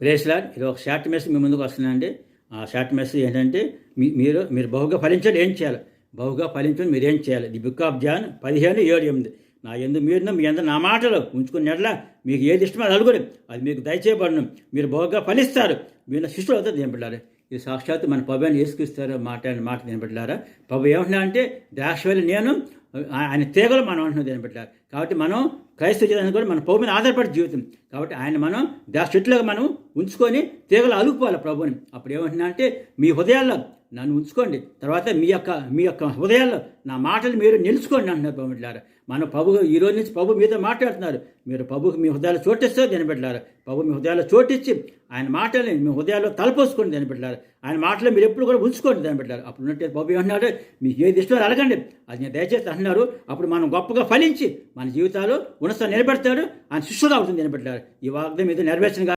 బ్రేస్లాడ్ ఇది ఒక short message మీ ముందుకు వస్తుందండి ఆ షార్ట్ మెసేజ్ ఏంటంటే మీరు మీరు బహుగా ఫలించండి ఏం చేయాలి? బహుగా ఫలించండి మీరు ఏం చేయాలి? ది బుక్ ఆఫ్ జాన్ పదిహేను ఏడు ఎనిమిది. నా ఎందు మీరు మీ అందరు నా మాటలు ఉంచుకుని ఎడల మీకు ఏది ఇష్టమో అది అది మీకు దయచేయబడను. మీరు బహుగా ఫలిస్తారు. మీరు శిష్యులు అవుతారు దేనిపడ్డారు ఇది సాక్షాత్తు మన పవ్యాన్ని అని వేసుకొస్తారు మాట మాట దేనిపడ్డారా పవ్వ ఏమంటున్నా అంటే ద్రాక్ష నేను ఆయన తీగలు మనం అంటున్నాం దేనిపడ్డారు కాబట్టి మనం క్రైస్తవ జీవితాన్ని కూడా మన ప్రభు మీద ఆధారపడి జీవితం. కాబట్టి ఆయన మనం దా చెట్లుగా మనం ఉంచుకొని తీగలు అలుపుకోవాలి ప్రభుని అప్పుడు ఏమంటున్నా అంటే మీ హృదయాల్లో నన్ను ఉంచుకోండి. తర్వాత మీ యొక్క మీ యొక్క హృదయాల్లో నా మాటలు మీరు నిలుచుకోండి అంటున్నారు ప్రభుట్లారు మన ప్రభు ఈ రోజు నుంచి ప్రభు మీతో మాట్లాడుతున్నారు. మీరు ప్రభుకి మీ హృదయాలు చోటిస్తే తినబెట్టారు ప్రభు మీ హృదయాల్లో చోటిచ్చి ఆయన మాటలు మీ హృదయాల్లో తలపోసుకొని తినబెట్టారు ఆయన మాటలు మీరు ఎప్పుడు కూడా ఉంచుకోండి తినబెట్టారు అప్పుడు ఉన్నట్టు ప్రభు అన్నాడు మీకు ఏది ఇష్టమో అడగండి. అది నేను దయచేసి అంటున్నారు. అప్పుడు మనం గొప్పగా ఫలించి మన జీవితాలు ఉన్నత నిలబెడతాడు. ఆయన శిష్యుగా అవుతుంది నిలబెట్టారు ఈ వాగ్దం మీద నెరవేర్చిన